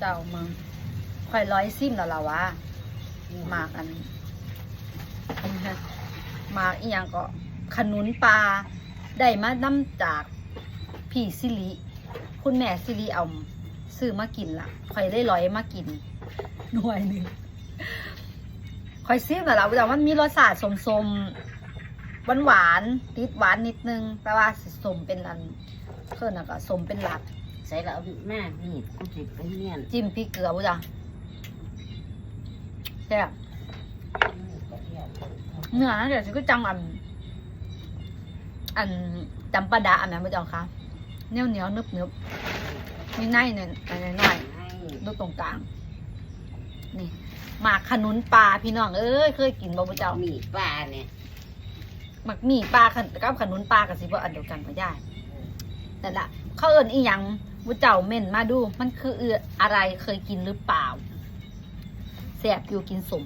เจ้ามึงข่อยร้อยซิมแล้วล่ะวะหมากอันหมากอีหยังก็ขนุนปลาได้มานํจากพี่ซิริคุณแม่ซิริเอาซื้อมากินล่ะข่อยได้ร้อยมากิน หน่วยหนึ่งข่อยซิมแล้วล่ะแต่มันมีรสชาติสมๆหวานๆติดหวานนิดนึง แต่ว่าสิสมเป็นอันเพิ่นน่ะก็สมเป็นหลัก ใส่แล้วเอาหน้านี่กูสิไปเรียนจิ้มพริกเกลือบุจ้ะแซ่บเนื้อนะเดี๋ยวฉันก็จังอัน อันจำปาดาอันนั้นบุจ้ะคะเหนียวเหนียวๆนึบนึบๆมีในหน่อยหน่อยหน่อยๆดูตรงกลาง นี่หมากขนุนปลาพี่น้องเอ้ยเคยกินบ่บุจ้ามีปลาเนี่ยหมักหมี่ปลาขนกับขนุนปลากับสิบ่อันเดียวกันปะย่ายนั่นละเขาเอิ้นอีหยัง วุเจ้าเม่นมาดู มันคืออะไรเคยกินหรือเปล่าแสบอยู่กินสม